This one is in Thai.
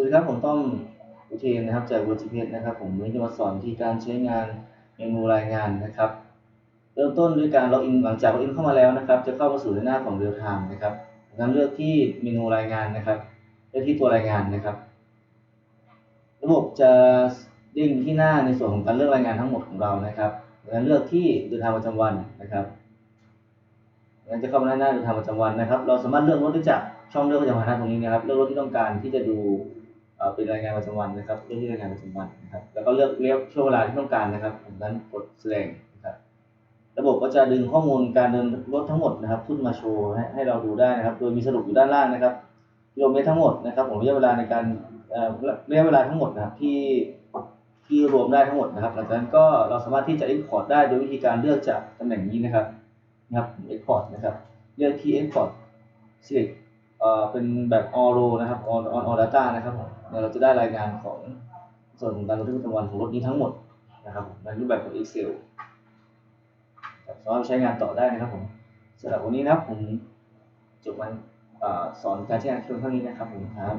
วัสดีครับ ผมต้อมอุเทนนะครับ จาก WordPress นะครับ ผมวันนี้จะมาสอนวิธีการใช้งานเมนูรายงานนะครับ เริ่มต้นด้วยการล็อกอินหลังจากล็อกอินเข้ามาแล้วนะครับ จะเข้ามาสู่ในหน้าของ Real Time นะครับงนั้นเลือกที่เมนูรายงานนะครับเลือกที่ตัวรายงานนะครับ ระบบจะเด้งที่หน้าในส่วนของการเลือกรายงานทั้งหมดของเรานะครับงนั้นเลือกที่เดินทางประจำวันนะครับงั้นจะเข้ามาหน้าเดินทางประจำวันนะครับ เราสามารถเลือกรถได้จากช่องเลือกประจำวันตรงนี้นะครับ เลือกรถที่ต้องการที่จะดู เป็นรายงานประจำวันนะครับเลือกที่รายงานประจำวันนะครับ แล้วก็เลือกเรียกช่วงเวลาที่ต้องการนะครับผมนั้นกดแสดงนะครับ ระบบก็จะดึงข้อมูลการเดินรถทั้งหมดนะครับ ขึ้นมาโชว์ให้ให้เราดูได้นะครับ โดยมีสรุปอยู่ด้านล่างนะครับกิโลเมตรทั้งหมดนะครับผมระยะเวลาในการเอ่อระยะเวลาทั้งหมดนะครับที่ที่รวมได้ทั้งหมดนะครับ หลังจากนั้นก็เราสามารถที่จะ export ได้โดยวิธีการเลือกจากตำแหน่งนี้นะครับนะครับ export นะครับ เลือกที่ export select เอ่อเป็นแบบออโรนะครับ all on all data นะครับเราจะได้รายงานของส่วนของการบันทึกประจำวันของรถนี้ทั้งหมดนะครับในรูปแบบของ Excel สามารถใช้งานต่อได้นะครับผมสำหรับวันนี้นะครับผมจบมันสอนการใช้งานเครื่องเท่านี้นะครับผมครับ